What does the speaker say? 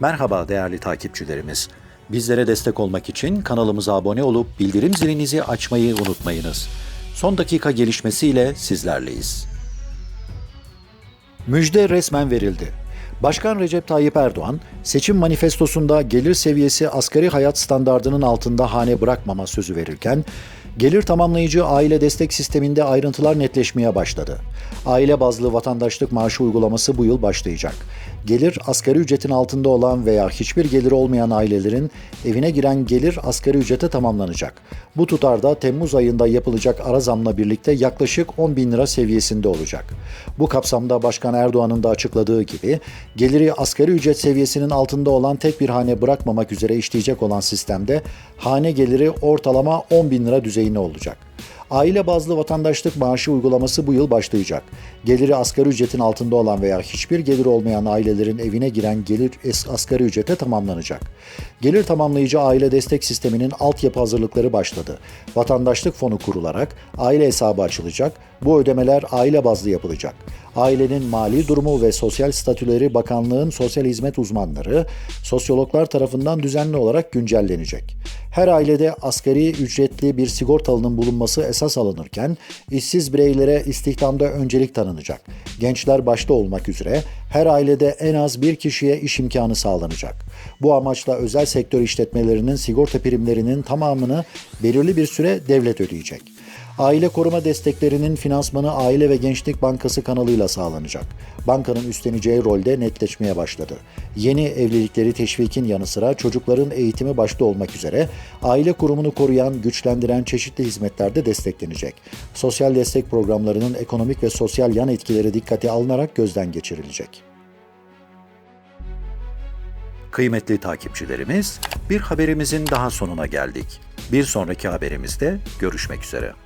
Merhaba değerli takipçilerimiz. Bizlere destek olmak için kanalımıza abone olup bildirim zilinizi açmayı unutmayınız. Son dakika gelişmesiyle sizlerleyiz. Müjde resmen verildi. Başkan Recep Tayyip Erdoğan, seçim manifestosunda gelir seviyesi asgari hayat standardının altında hane bırakmama sözü verirken, gelir tamamlayıcı aile destek sisteminde ayrıntılar netleşmeye başladı. Aile bazlı vatandaşlık maaşı uygulaması bu yıl başlayacak. Gelir asgari ücretin altında olan veya hiçbir geliri olmayan ailelerin evine giren gelir asgari ücrete tamamlanacak. Bu tutarda Temmuz ayında yapılacak ara zamla birlikte yaklaşık 10 bin lira seviyesinde olacak. Bu kapsamda Başkan Erdoğan'ın da açıkladığı gibi geliri asgari ücret seviyesinin altında olan tek bir hane bırakmamak üzere işleyecek olan sistemde hane geliri ortalama 10 bin lira düzeyine olacak. Aile bazlı vatandaşlık maaşı uygulaması bu yıl başlayacak. Geliri asgari ücretin altında olan veya hiçbir geliri olmayan ailelerin evine giren gelir asgari ücrete tamamlanacak. Gelir tamamlayıcı aile destek sisteminin altyapı hazırlıkları başladı. Vatandaşlık fonu kurularak aile hesabı açılacak. Bu ödemeler aile bazlı yapılacak. Ailenin mali durumu ve sosyal statüleri bakanlığın sosyal hizmet uzmanları, sosyologlar tarafından düzenli olarak güncellenecek. Her ailede asgari ücretli bir sigortalının bulunması esas alınırken, işsiz bireylere istihdamda öncelik tanınacak. Gençler başta olmak üzere her ailede en az bir kişiye iş imkanı sağlanacak. Bu amaçla özel sektör işletmelerinin sigorta primlerinin tamamını belirli bir süre devlet ödeyecek. Aile koruma desteklerinin finansmanı Aile ve Gençlik Bankası kanalıyla sağlanacak. Bankanın üstleneceği rolde netleşmeye başladı. Yeni evlilikleri teşvikin yanı sıra çocukların eğitimi başta olmak üzere aile kurumunu koruyan, güçlendiren çeşitli hizmetler de desteklenecek. Sosyal destek programlarının ekonomik ve sosyal yan etkileri dikkate alınarak gözden geçirilecek. Kıymetli takipçilerimiz, bir haberimizin daha sonuna geldik. Bir sonraki haberimizde görüşmek üzere.